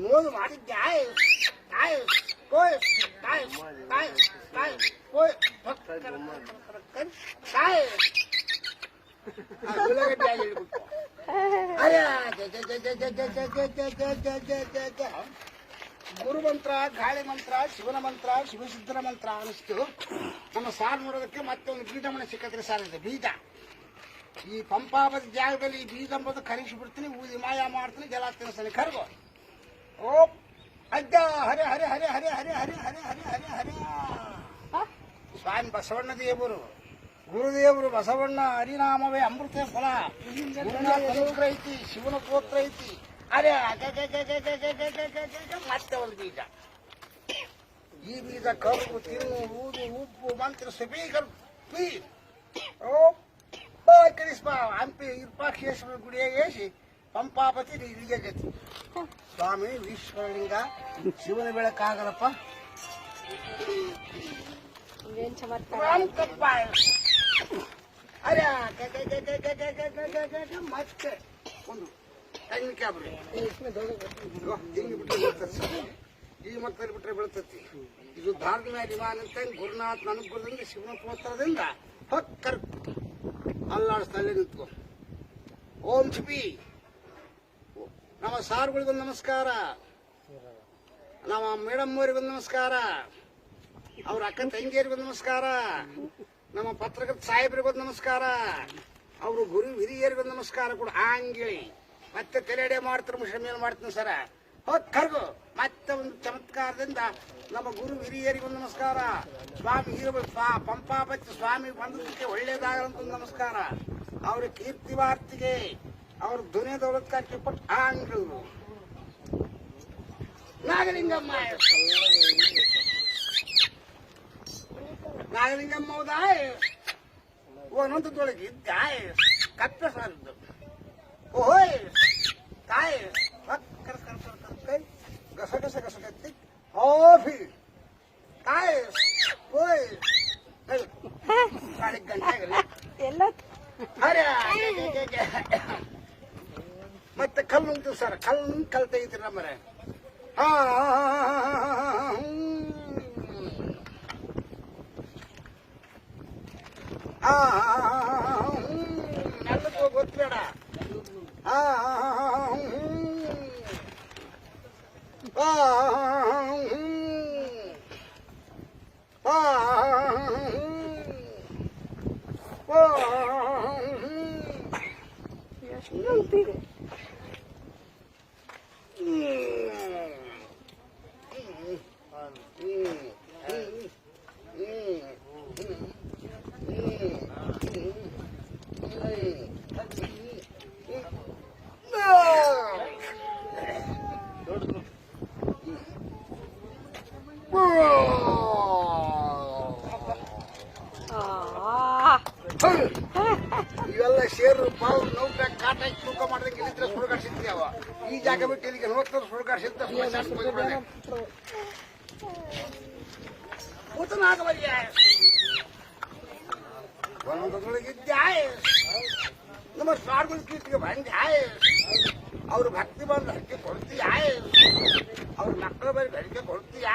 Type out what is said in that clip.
మూడు మాట గాయ గాయ కోయ గాయ గాయ గాయ కోయ గాయ ಗುರು ಮಂತ್ರ ಗಾಳಿ ಮಂತ್ರ ಶಿವನ ಮಂತ್ರ ಶಿವಸಿದ್ಧನ ಮಂತ್ರ ಅನಿಸ್ತು ನಮ್ಮ ಸಾರ್ ನೋಡೋದಕ್ಕೆ ಮತ್ತೆ ಒಂದು ಬೀಜ ಮನೆ ಸಿಕ್ಕತ್ರಿ ಸಾರ್ ಇದೆ ಬೀಜ ಈ ಪಂಪಾಪದ ಜಾಗದಲ್ಲಿ ಈ ಬೀಜ ಎಂಬುದು ಕರಿಸಿ ಬಿಡ್ತೀನಿ ಊದಿ ಮಾಯ ಮಾಡ್ತೀನಿ ಜಲ ತಿನ್ನಿಸ್ತೀನಿ ಕರ್ಗೋ ಓ ಅಜ್ಜ ಹರೆ ಹರೆ ಹರೆ ಹರೆ ಹರೆ ಹರೆ ಹರೆ ಹರೆ ಹರೆ ಹರೆ ಸ್ವಾಮಿ ಬಸವಣ್ಣ ದೇವರು ಗುರುದೇವರು ಬಸವಣ್ಣ ಹರಿನಾಮವೇ ಅಮೃತ ಫಲ ಗುರುನ ಅನುಗ್ರಹ ಐತಿ ಶಿವನ ಗೋತ್ರ ಐತಿ ಅರೆ ಅಗ, ಗ, ಗ, ಗ, ಗ, ಗ, ಗ, ಗ, ಗ, ಗ, ಗ, ಮತ್ತೆ ಒಂದು ಬೀಜ ಈ ಬೀಜ ಕರುಗು ತಿನ್ನು ಊದು ಉಪ್ಪು ಮಂತ್ರ ಸುಬೀಗರ್ ಪೀ ಓ ఇక్కడికి హంపి విరూపాక్షేశ్వర గుడి ಗುಡಿಯಾಗ ಏಸಿ ಪಂಪಾಪತಿ గతి ಸ್ವಾಮಿ ವಿಶ್ವಲಿಂಗ ಶಿವನ ಬೆಳಕಾಗಲಪ್ಪ ఇవేం చమత్కారం ಅರೆ ಮತ್ತೆ ಒಂದು ತೆಂಗಿನ ಕ್ಯಾಬ್ರಿ ತೆಂಗಿನ ಬಿಟ್ಟರೆ ಬೀಳ್ತದೆ ಈ ಮಕ್ಕಳು ಬಿಟ್ಟರೆ ಬೀಳ್ತತಿ ಇದು ಧಾರ್ಮಿಕ ಅಭಿಮಾನ ಅಂತ ಗುರುನಾಥ್ ನನಗೆ ಗುರುದಿಂದ ಶಿವನ ಪೋತ್ರದಿಂದ ಹೊಕ್ಕ ಅಲ್ಲಾಡಿಸ್ತಲ್ಲೇ ನಿಂತ್ಕೊ. ಓಂ ಛಿಪಿ ನಮ್ಮ ಸಾರ್ಗಳಿಗೊಂದು ನಮಸ್ಕಾರ. ನಮ್ಮ ಮೇಡಮ್ ಅವರಿಗೊಂದು ನಮಸ್ಕಾರ. ಅವ್ರ ಅಕ್ಕ ತಂಗಿಯರಿಗೊಂದು ನಮಸ್ಕಾರ. ನಮ್ಮ ಪತ್ರಕರ್ತ ಸಾಹೇಬ್ರಿಗೊಂದು ನಮಸ್ಕಾರ. ಅವರು ಗುರು ಹಿರಿಯರಿಗೊಂದು ನಮಸ್ಕಾರ ಕೂಡ. ಆಂಗಿಳಿ ಮತ್ತೆ ತೆರೆಡೆ ಮಾಡ್ತಾರೆ ಮುಷಮೇನು ಮಾಡ್ತೀನಿ ಸರ. ಕರ್ಗು. ಮತ್ತೆ ಒಂದು ಚಮತ್ಕಾರದಿಂದ ನಮ್ಮ ಗುರು ಹಿರಿಯರಿಗೂ ನಮಸ್ಕಾರ. ಸ್ವಾಮಿ ಹೀರೋ ಪಂಪಾಪತಿ ಸ್ವಾಮಿ ಬಂದದಕ್ಕೆ ಒಳ್ಳೇದಾಗಲಂತ ನಮಸ್ಕಾರ. ಅವ್ರ ಕೀರ್ತಿ ವಾರ್ತಿಗೆ ಅವ್ರ ಧ್ವನಿ ದೌಲತ್ಕಾರ ಆ ಆಂಗ್ಲರು. ನಾಗಲಿಂಗಮ್ಮ ನಾಗಲಿಂಗಮ್ಮ ಹೌದಾಯ ಓ ನಂತದೊಳಗೆ ಕಪ್ಪೆ ಸಾರಿದ್ದು காஃபி டாய்ஸ் போய் ಮತ್ತೆ ಕಲ್ಲು ಸರ್ ಕಲ್ಲು ಕಲ್ ತೆಗಿತೀರಿ ನಮ್ಮರೆ ನೆಲಕ್ಕೂ ಗೊತ್ತಬೇಡ ಆ Não tira. Whoa! ಇವೆಲ್ಲ ಶೇರು ಪಾವು ನೌಕ, ಕಾಟ ತೂಕ ಮಾಡ್ದಂಗೆ ಇಲ್ಲಿದ್ರೆ ಸುಳ್ಗಾಡ್ಸಿದ್ಯಾವ ಈ ಜಾಗ ಬಿಟ್ಟು ಇಲ್ಲಿಗೆ ನೋಡ್ತಾರೆ ಸುಳ್ಗಾಡ್ಸಿದ್ದ ಒಂದೊಂದೊಳಗಿದ್ದೆ ನಮ್ಮ ಸ್ವಾಮಿಗಳ ಕೀರ್ತಿಗೆ ಬಂದೆ ಅವ್ರ ಭಕ್ತಿ ಬಂದು ಹಕ್ಕಿ ಕೊಡ್ತೀಯ ಅವ್ರ ಮಕ್ಕಳ ಬರೀ ಹರಕೆ ಕೊಡ್ತೀಯ